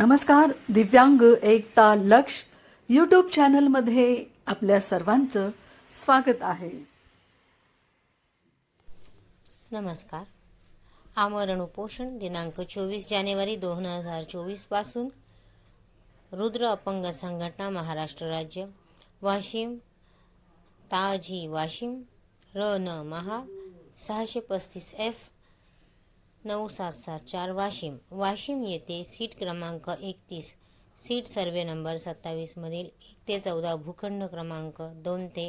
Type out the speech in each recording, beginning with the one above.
नमस्कार दिव्यांग एकता लक्ष यूट्यूब चॅनलमध्ये आपल्या सर्वांचं स्वागत आहे. नमस्कार. आमरण उपोषण दिनांक चोवीस जानेवारी दोन हजार चोवीसपासून रुद्र अपंग संघटना महाराष्ट्र राज्य वाशिम ताजी वाशिम र न महा सहाशे पस्तीस एफ नऊ सात सात चार वाशिम. वाशिम येथे सीट क्रमांक एकतीस. सीट सर्वे नंबर सत्तावीसमधील एक ते चौदा भूखंड क्रमांक दोन ते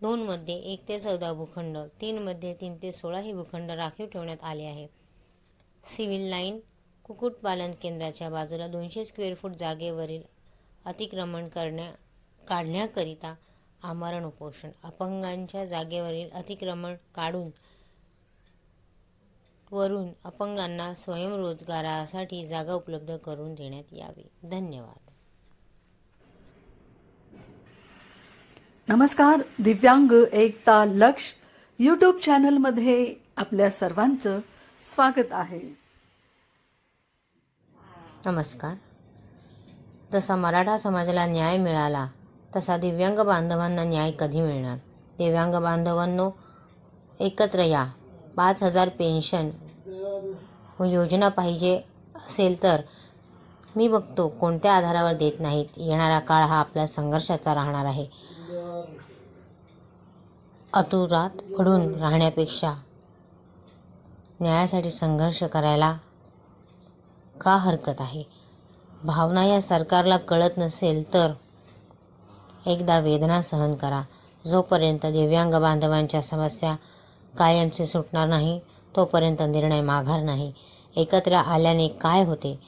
दोनमध्ये एक ते चौदा भूखंड तीनमध्ये तीन ते सोळा हे भूखंड राखीव ठेवण्यात आले आहे. सिव्हिल लाईन कुक्कुटपालन केंद्राच्या बाजूला दोनशे स्क्वेअर फूट जागेवरील अतिक्रमण करण्या काढण्याकरिता आमरण उपोषण. अपंगांच्या जागेवरील अतिक्रमण काढून वरून अपंगांना स्वयंरोजगारासाठी जागा उपलब्ध करून देण्यात यावी. धन्यवाद. नमस्कार दिव्यांग एकता लक्ष यूट्यूब चॅनलमध्ये आपल्या सर्वांचं स्वागत आहे. नमस्कार. जसा मराठा समाजाला न्याय मिळाला तसा दिव्यांग बांधवांना न्याय कधी मिळणार? दिव्यांग बांधवांनो एकत्र या. पाच हजार पेन्शन व योजना पाहिजे असेल तर मी बघतो कोणत्या आधारावर देत नाहीत. येणारा काळ हा आपल्या संघर्षाचा राहणार आहे. अतुरात पडून राहण्यापेक्षा न्यायासाठी संघर्ष करायला का हरकत आहे? भावना या सरकारला कळत नसेल तर एकदा वेदना सहन करा. जोपर्यंत दिव्यांग बांधवांच्या समस्या कायमचे सुटणार नाही तोपर्यंत निर्णय माघार नाही. एकत्र आल्याने काय होते?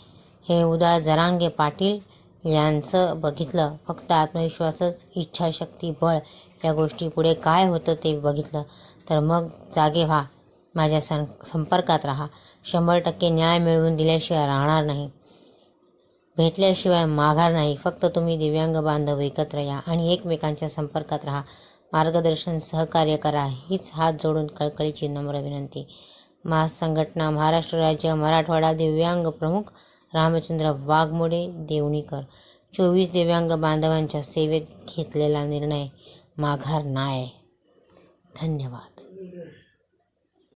हे उदा जरांगे पाटील यांचं बघितलं फक्त आत्मविश्वासच इच्छाशक्ती बळ या गोष्टी पुढे काय होतं ते बघितलं. तर मग जागे व्हा माझ्या सं संपर्कात राहा. शंभर टक्के न्याय मिळवून दिल्याशिवाय राहणार नाही. भेटल्याशिवाय माघार नाही. फक्त तुम्ही दिव्यांग बांधव एकत्र या आणि एकमेकांच्या संपर्कात राहा. मार्गदर्शन सहकार्य करा हीच हात जोडून कळकळीची नम्र विनंती. महासंघटना संघटना महाराष्ट्र राज्य मराठवाडा दिव्यांग प्रमुख रामचंद्र वाघमोडे देवणीकर. चोवीस दिव्यांग बांधवांच्या सेवेत घेतलेला निर्णय माघार नाय. धन्यवाद.